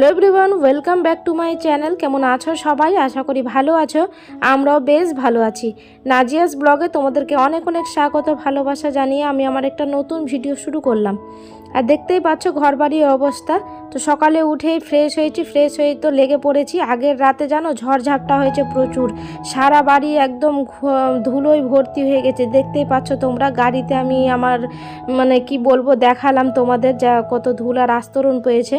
Hello everyone, welcome back to my channel. কেমন আছো সবাই? আশা করি ভালো আছো। আমরাও বেশ ভালো আছি। নাজিয়াস ব্লগে তোমাদেরকে অনেক অনেক স্বাগত, ভালোবাসা জানিয়ে আমি আমার একটা নতুন ভিডিও শুরু করলাম। আর দেখতেই পাচ্ছ ঘর বাড়ির অবস্থা। তো সকালে উঠেই ফ্রেশ হয়েছি ফ্রেশ হয়ে তো লেগে পড়েছি। আগের রাতে জানো ঝড়ঝাপটা হয়েছে প্রচুর। সারা বাড়ি একদম ধুলোয় ভর্তি হয়ে গেছে। দেখতেই পাচ্ছ তোমরা, গাড়িতে আমি আমার মানে কি বলব, দেখালাম তোমাদের যা কত ধুলার আস্তরণ পেয়েছে।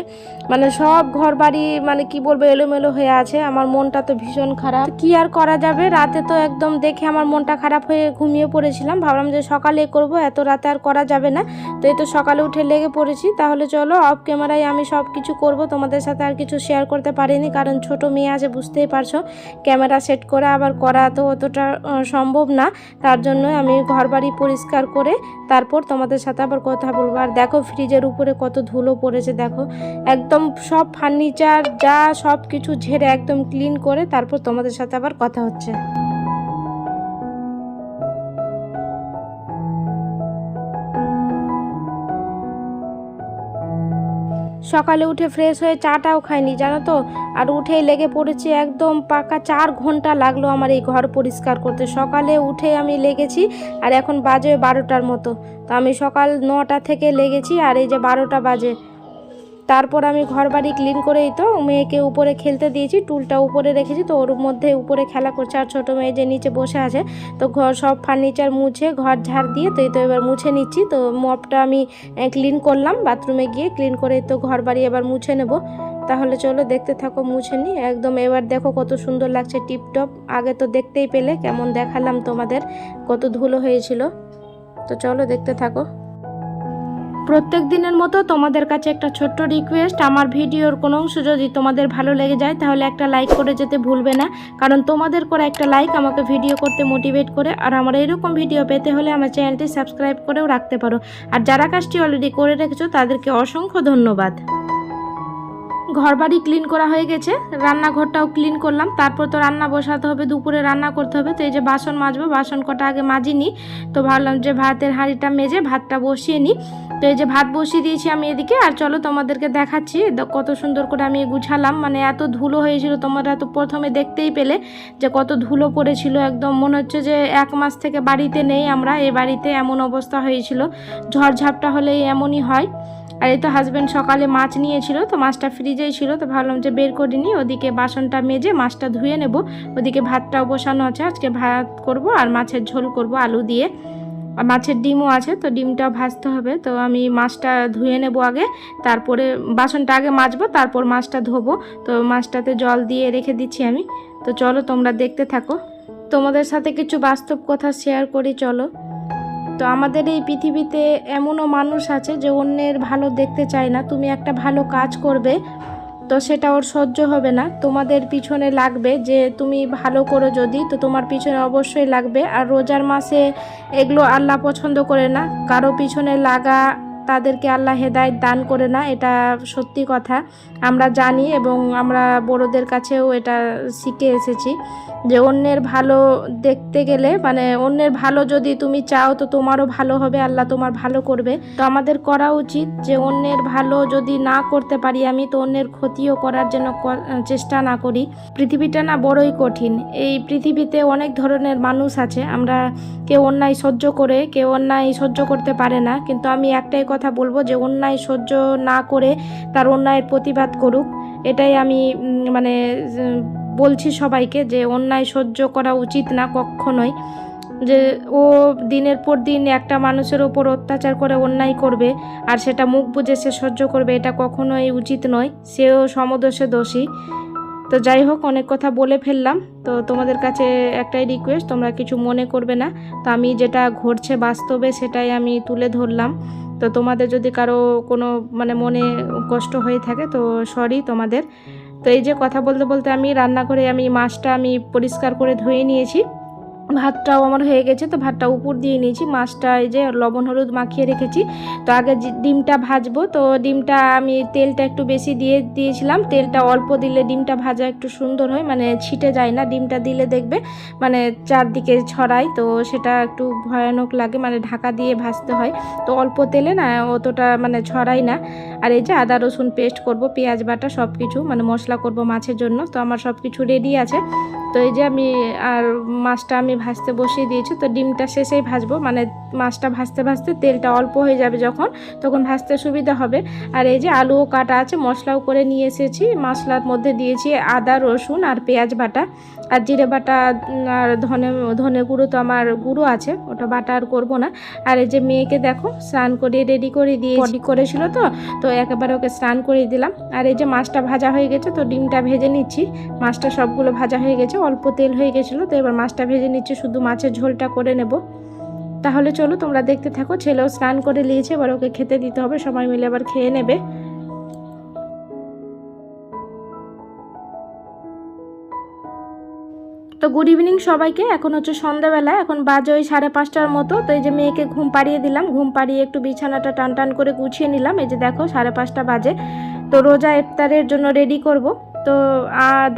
মানে সব ঘর বাড়ি মানে কি বলব, এলোমেলো হয়ে আছে। আমার মনটা তো ভীষণ খারাপ। কি আর করা যাবে? রাতে তো একদম দেখে আমার মনটা খারাপ হয়ে ঘুমিয়ে পড়েছিলাম। ভাবলাম যে সকালে করব, এত রাতে আর করা যাবে না। তো এই তো সকালে উঠে লেগে পড়েছি। তাহলে চলো অফ ক্যামেরায় আমি সব কিছু করব। তোমাদের সাথে আর কিছু শেয়ার করতে পারিনি, কারণ ছোট মেয়ে আছে, বুঝতেই পারছ। ক্যামেরা সেট করে আবার করা তো অতটা সম্ভব না। তার জন্য আমি ঘর বাড়ি পরিষ্কার করে তারপর তোমাদের সাথে আবার কথা বলব। আর দেখো ফ্রিজের উপরে কত ধুলো পড়েছে, দেখো। একদম সব ফার্নিচার যা সব কিছু ঝেড়ে একদম ক্লিন করে তারপর তোমাদের সাথে আবার কথা হচ্ছে। সকালে উঠে ফ্রেশ হয়ে চাটাও খাইনি, জানো তো? আর উঠেই লেগে পড়েছি একদম পাকা চার ঘণ্টা লাগল আমার এই ঘর পরিষ্কার করতে। সকালে উঠে আমি লেগেছি আর এখন বাজে বারোটার মতো। তো আমি সকাল নটা থেকে লেগেছি আর এই যে বারোটা বাজে। তারপর আমি ঘর বাড়ি ক্লিন করেই তো মেয়েকে উপরে খেলতে দিয়েছি, টুলটা উপরে রেখেছি তো ওর মধ্যে উপরে খেলা করছে আর ছোটো মেয়ে যে নিচে বসে আছে, তো ঘর সব ফার্নিচার মুছে, ঘর ঝাড় দিয়ে তো এই তো এবার মুছে নিচ্ছি, তো মপটা আমি ক্লিন করলাম বাথরুমে গিয়ে ক্লিন করে তো ঘর বাড়ি এবার মুছে নেব। তাহলে চলো দেখতে থাকো, মুছে নি, একদম এবার দেখো কত সুন্দর লাগছে টিপটপ আগে তো দেখতেই পেলে, কেমন দেখালাম তোমাদের, কত ধুলো হয়েছিল। তো চলো দেখতে থাকো। প্রত্যেক দিনের মতো তোমাদের কাছে একটা ছোট্ট রিকোয়েস্ট আমার ভিডিওর কোনো অংশ যদি তোমাদের ভালো লেগে যায়, তাহলে একটা লাইক করে যেতে ভুলবে না। কারণ তোমাদের করা একটা লাইক আমাকে ভিডিও করতে মোটিভেট করে। আর আমার এরকম ভিডিও পেতে হলে আমার চ্যানেলটি সাবস্ক্রাইব করেও রাখতে পারো। আর যারা কাজটি অলরেডি করে রেখেছো, তাদেরকে অসংখ্য ধন্যবাদ। ঘর বাড়ি ক্লিন করা হয়ে গেছে। রান্নাঘরটাও ক্লিন করলাম। তারপর তো রান্না বসাতে হবে, দুপুরে রান্না করতে হবে। তো এই যে বাসন মাজবো, বাসন কটা আগে মাজিনি। তো ভাবলাম যে ভাতের হাঁড়িটা মেজে ভাতটা বসিয়ে নিই তো এই যে ভাত বসিয়ে দিয়েছি আমি এদিকে, আর চলো তোমাদেরকে দেখাচ্ছি। কত সুন্দর করে আমি গুছালাম। মানে এত ধুলো হয়েছিল, তোমরা তো প্রথমে দেখতেই পেলে যে কত ধুলো পড়েছিল। একদম মনে হচ্ছে যে এক মাস থেকে বাড়িতে নেই আমরা এই বাড়িতে এমন অবস্থা হয়েছিল। ঝড়ঝাপটা হলে এমনই হয়। আর এই তো হাজব্যান্ড সকালে মাছ নিয়েছিল, তো মাছটা ফ্রিজেই ছিল, তো ভাবলাম যে বের করে নিই। ওদিকে বাসনটা মেজে মাছটা ধুয়ে নেব। ওদিকে ভাতটাও বসানো আছে, আজকে ভাত করব আর মাছের ঝোল করব আলু দিয়ে। আর মাছের ডিমও আছে, তো ডিমটা ভাজতে হবে। তো আমি মাছটা ধুয়ে নেব আগে, তারপরে বাসনটা আগে মাজবো, তারপর মাছটা ধোবো। তো মাছটাতে জল দিয়ে রেখে দিচ্ছি আমি। তো চলো তোমরা দেখতে থাকো। তোমাদের সাথে কিছু বাস্তব কথা শেয়ার করি, চলো। তো আমাদের এই পৃথিবীতে এমনও মানুষ আছে যে অন্যের ভালো দেখতে চায় না। তুমি একটা ভালো কাজ করবে তো সেটা ওর সহ্য হবে না। তোমাদের পিছনে লাগবে যে তুমি ভালো করো যদি, তো তোমার পিছনে অবশ্যই লাগবে। আর রোজার মাসে এগুলো আল্লাহ পছন্দ করে না। কারও পিছনে লাগা তাদেরকে আল্লাহ হেদায়ত দান করে না, এটা সত্যি কথা। আমরা জানি এবং আমরা বড়দের কাছেও এটা শিখে এসেছি যে অন্যের ভালো দেখতে গেলে মানে অন্যের ভালো যদি তুমি চাও তো তোমারও ভালো হবে, আল্লাহ তোমার ভালো করবে। তো আমাদের করা উচিত যে অন্যের ভালো যদি না করতে পারি আমি, তো অন্যের ক্ষতিও করার জন্য চেষ্টা না করি। পৃথিবীটা না বড়ই কঠিন। এই পৃথিবীতে অনেক ধরনের মানুষ আছে, আমরা কেউ অন্যায় সহ্য করে, কেউ অন্যায় সহ্য করতে পারে না, কিন্তু আমি একটাই কথা বলব যে অন্যায় সহ্য না করে তার অন্যায়ের প্রতিবাদ করুক। এটাই আমি মানে বলছি সবাইকে যে অন্যায় সহ্য করা উচিত না কখনোই। যে ও দিনের পর দিন একটা মানুষের ওপর অত্যাচার করে, অন্যায় করবে আর সেটা মুখ বুজে সে সহ্য করবে, এটা কখনোই উচিত নয়। সেও সমদোষে দোষী। তো যাই হোক, অনেক কথা বলে ফেললাম। তো তোমাদের কাছে একটাই রিকোয়েস্ট তোমরা কিছু মনে করবে না। তো আমি যেটা ঘটছে বাস্তবে সেটাই আমি তুলে ধরলাম। তো তোমাদের যদি কারও কোনো মানে মনে কষ্ট হয়ে থাকে, তো সরি তোমাদের। তো এই যে কথা বলতে বলতে আমি রান্না করে আমি মাছটা আমি পরিষ্কার করে ধুয়ে নিয়েছি। ভাতটাও আমার হয়ে গেছে, তো ভাতটা উপর দিয়ে নিয়েছি। মাছটা এই যে লবণ, হলুদ মাখিয়ে রেখেছি, তো আগে ডিমটা ভাজবো, তো ডিমটা আমি তেলটা একটু বেশি দিয়ে দিয়েছিলাম। তেলটা অল্প দিলে ডিমটা ভাজা একটু সুন্দর হয় মানে ছিটে যায় না। ডিমটা দিলে দেখবে মানে চারদিকে ছড়ায়, তো সেটা একটু ভয়ানক লাগে মানে ঢাকা দিয়ে ভাজতে হয়। তো অল্প তেলে না অতটা মানে ছড়াই না। আর এই যে আদা, রসুন পেস্ট করব, পেঁয়াজ বাটা সব কিছু মানে মশলা করব মাছের জন্য, তো আমার সব কিছু রেডি আছে। তো এই যে আমি, আর মাছটা আমি ভাজতে বসিয়ে দিয়েছি তো ডিমটা শেষেই ভাজবো। মানে মাছটা ভাজতে ভাজতে তেলটা অল্প হয়ে যাবে যখন তখন ভাজতে সুবিধা হবে। আর এই যে আলুও কাটা আছে মশলাও করে নিয়ে এসেছি। মশলার মধ্যে দিয়েছি আদা রসুন আর পেঁয়াজ বাটা। আর জিরে বাটা আর ধনে ধনে গুঁড়ো তো আমার গুঁড়ো আছে ওটা বাটা আর করব না। আর এই যে মেয়েকে দেখো স্নান করে রেডি করে দিয়ে রেডি করেছিল তো? তো একেবারে ওকে স্নান করে দিলাম। আর এই যে মাছটা ভাজা হয়ে গেছে তো ডিমটা ভেজে নিচ্ছি। মাছটা সবগুলো ভাজা হয়ে গেছে অল্প তেল হয়ে গেছিল তো এবার মাছটা ভেজে নিচ্ছি। শুধু মাছের ঝোলটা করে নেব। তাহলে চলো তোমরা দেখতে থাকো, ছেলেও স্নান করে নিয়েছে, এবার ওকে খেতে দিতে হবে, সবাই মিলে আবার খেয়ে নেবে। তো গুড ইভিনিং সবাইকে, এখন হচ্ছে সন্ধ্যাবেলা, এখন বাজে ওই সাড়ে পাঁচটার মতো, তো এই যে মেয়েকে ঘুম পাড়িয়ে দিলাম, ঘুম পাড়িয়ে একটু বিছানাটা টান টান করে গুছিয়ে নিলাম, এই যে দেখো সাড়ে পাঁচটা বাজে, তো রোজা ইফতারের জন্য রেডি করব। তো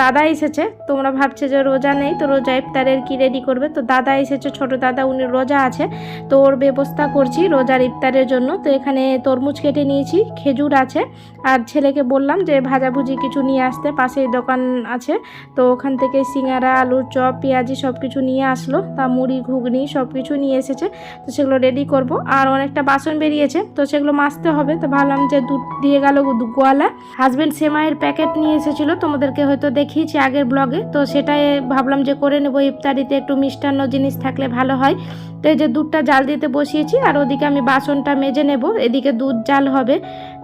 দাদা এসেছে। তোমরা ভাবছে যে রোজা নেই, তো রোজা ইফতারের কি রেডি করবে? তো দাদা এসেছে, ছোট দাদা, উনি রোজা আছে। তো ওর ব্যবস্থা করছি রোজার ইফতারের জন্য। তো এখানে তরমুজ কেটে নিয়েছি, খেজুর আছে। আর ছেলেকে বললাম যে ভাজাভুজি কিছু নিয়ে আসতে, পাশেই দোকান আছে। তো ওখান থেকে সিঙ্গারা, আলুর চপ, পেঁয়াজি সব কিছু নিয়ে আসলো। তা মুড়ি, ঘুগনি সব কিছু নিয়ে এসেছে। তো সেগুলো রেডি করব। আর অনেকটা বাসন বেরিয়েছে, তো সেগুলো মাজতে হবে। তো ভাবলাম যে দুধ দিয়ে গেল গোয়ালা। হাজবেন্ড সেমাইয়ের প্যাকেট নিয়ে এসেছিল। তোমাদেরকে হয়তো দেখিয়েছি আগের ব্লগে। তো সেটাই ভাবলাম যে করে নেব ইফতারিতে, একটু মিষ্টান্ন জিনিস থাকলে ভালো হয়। তো এই যে দুধটা জাল দিতে বসিয়েছি, আর ওদিকে আমি বাসনটা মেজে নেব। এদিকে দুধ জাল হবে।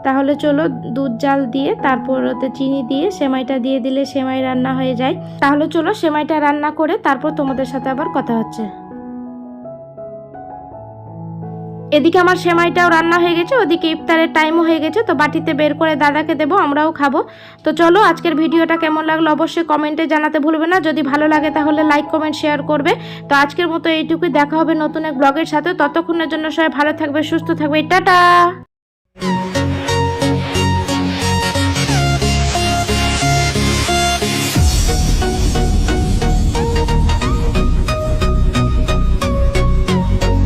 তাহলে চলো, দুধ জাল দিয়ে, তারপর ওতে চিনি দিয়ে, সেমাইটা দিয়ে দিলে সেমাই রান্না হয়ে যায়। তাহলে চলো, সেমাইটা রান্না করে তারপর তোমাদের সাথে আবার কথা হচ্ছে। এদিকে আমার সেমাইটাও রান্না হয়ে গেছে, ওদিকে ইফতারের টাইমও হয়ে গেছে, তো বাটিতে বের করে দাদাকে দেবো, আমরাও খাব। তো চলো, আজকের ভিডিওটা কেমন লাগল অবশ্যই কমেন্টে জানাতে ভুলবে না। যদি ভালো লাগে তাহলে লাইক কমেন্ট শেয়ার করবে। তো আজকের মতো এইটুকুই, দেখা হবে নতুন এক ব্লগের সাথে। ততক্ষণের জন্য সবাই ভালো থাকবে, সুস্থ থাকবে। টাটা!